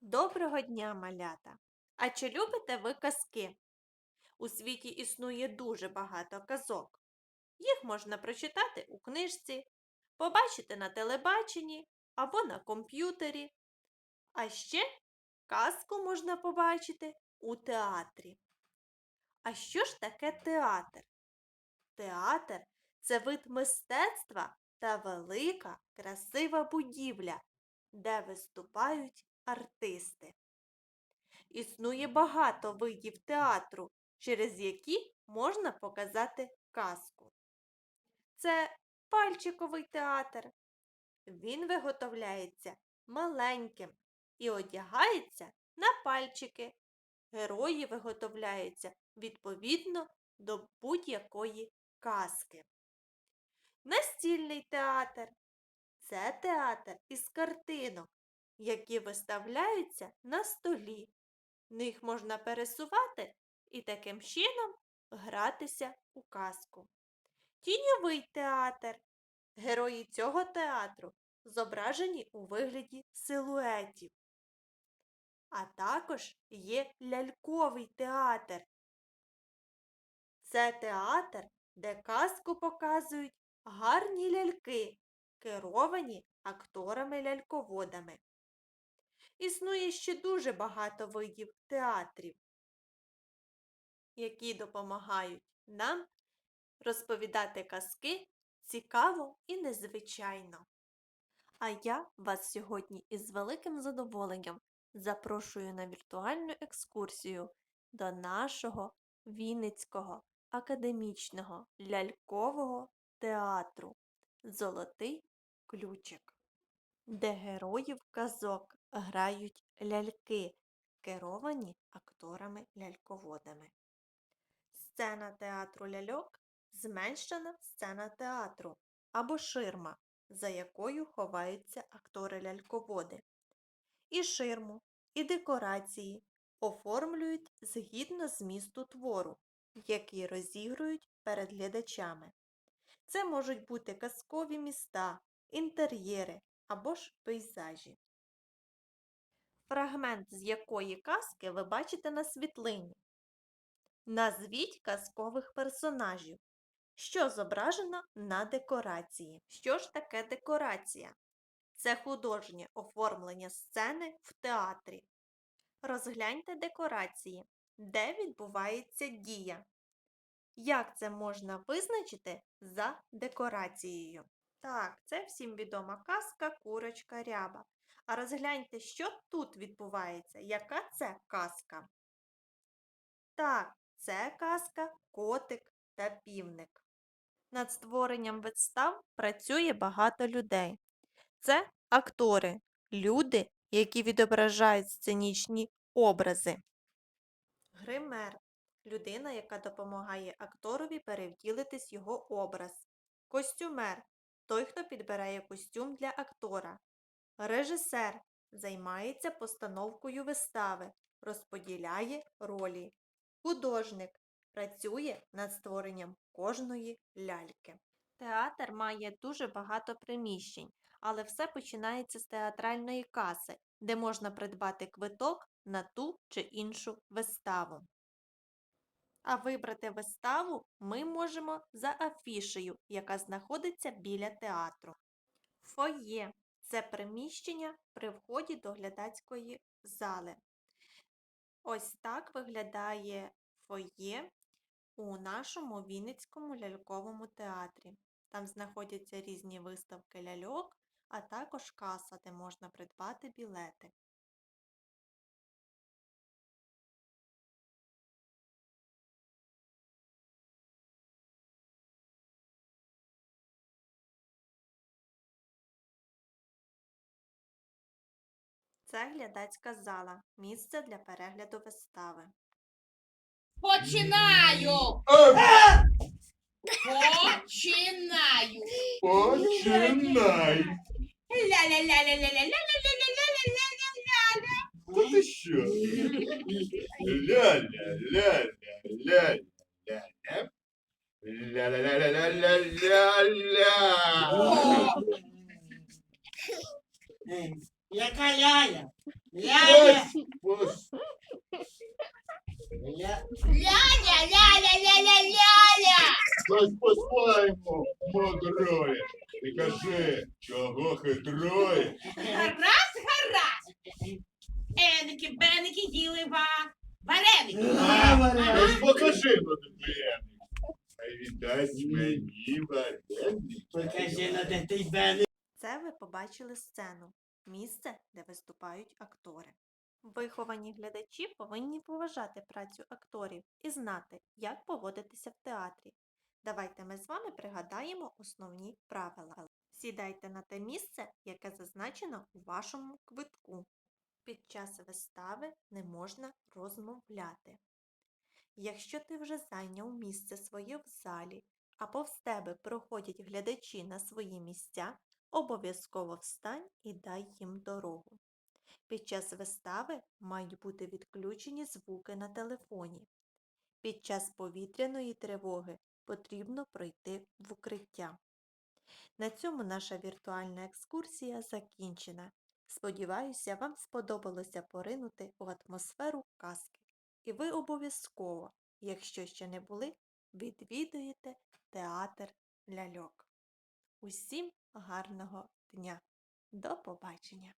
Доброго дня, малята! А чи любите ви казки? У світі існує дуже багато казок. Їх можна прочитати у книжці, побачити на телебаченні або на комп'ютері. А ще казку можна побачити у театрі. А що ж таке театр? Театр це вид мистецтва та велика красива будівля, де виступають артисти. Існує багато видів театру, через які можна показати казку. Це пальчиковий театр. Він виготовляється маленьким і одягається на пальчики. Герої виготовляються відповідно до будь-якої казки. Настільний театр це театр із картинок, які виставляються на столі. Них можна пересувати і таким чином гратися у казку. Тіньовий театр. Герої цього театру зображені у вигляді силуетів. А також є ляльковий театр. Це театр, де казку показують гарні ляльки, керовані акторами-ляльководами. Існує ще дуже багато видів театрів, які допомагають нам розповідати казки цікаво і незвичайно. А я вас сьогодні із великим задоволенням запрошую на віртуальну екскурсію до нашого Вінницького академічного лялькового театру Золотий ключик, де героїв казок грають ляльки, керовані акторами-ляльководами. Сцена театру ляльок зменшена сцена театру або ширма, за якою ховаються актори-ляльководи. І ширму, і декорації оформлюють згідно змісту твору, який розігрують перед глядачами. Це можуть бути казкові міста, інтер'єри або ж пейзажі. Фрагмент з якої казки ви бачите на світлині. Назвіть казкових персонажів. Що зображено на декорації? Що ж таке декорація? Це художнє оформлення сцени в театрі. Розгляньте декорації, де відбувається дія. Як це можна визначити за декорацією? Так, це всім відома казка курочка ряба. А розгляньте, що тут відбувається. Яка це казка? Так, це казка котик та півник. Над створенням вистав працює багато людей. Це актори, люди, які відображають сценічні образи. Гример людина, яка допомагає акторові перевтілитись його образ. Костюмер той, хто підбирає костюм для актора. Режисер займається постановкою вистави, розподіляє ролі. Художник працює над створенням кожної ляльки. Театр має дуже багато приміщень, але все починається з театральної каси, де можна придбати квиток на ту чи іншу виставу. А вибрати виставу ми можемо за афішею, яка знаходиться біля театру. Фоє це приміщення при вході до глядацької зали. Ось так виглядає фоє у нашому Вінницькому ляльковому театрі. Там знаходяться різні виставки ляльок, а також каса, де можна придбати білети. Це глядацька зала, місце для перегляду вистави. Починаю! Починаю! Починай. Ля-ля-ля-ля-ля-ля-ля-ля-ля-ля-ля-ля. Та ти що? Ля-ля-ля-ля-ля-ля-ля. Ля-ля-ля-ля-ля-ля-ля. Яка ляля? Ляля. Ля... Ляля, ляля, ляля, ляля. Щось по-своєму мудрує. Ти кажи, чого хитрує? Гаразд, гаразд. Еники, беники, їли ва. Вареники. Ось покажи на приємник. Хай віддасть мені вареники. Покажи на де ти бен. Це ви побачили сцену, місце, де виступають актори. Виховані глядачі повинні поважати працю акторів і знати, як поводитися в театрі. Давайте ми з вами пригадаємо основні правила. Сідайте на те місце, яке зазначено у вашому квитку. Під час вистави не можна розмовляти. Якщо ти вже зайняв місце своє в залі, а повз тебе проходять глядачі на свої місця, обов'язково встань і дай їм дорогу. Під час вистави мають бути відключені звуки на телефоні. Під час повітряної тривоги потрібно пройти в укриття. На цьому наша віртуальна екскурсія закінчена. Сподіваюся, вам сподобалося поринути в атмосферу казки. І ви обов'язково, якщо ще не були, відвідуєте театр ляльок. Усім гарного дня! До побачення!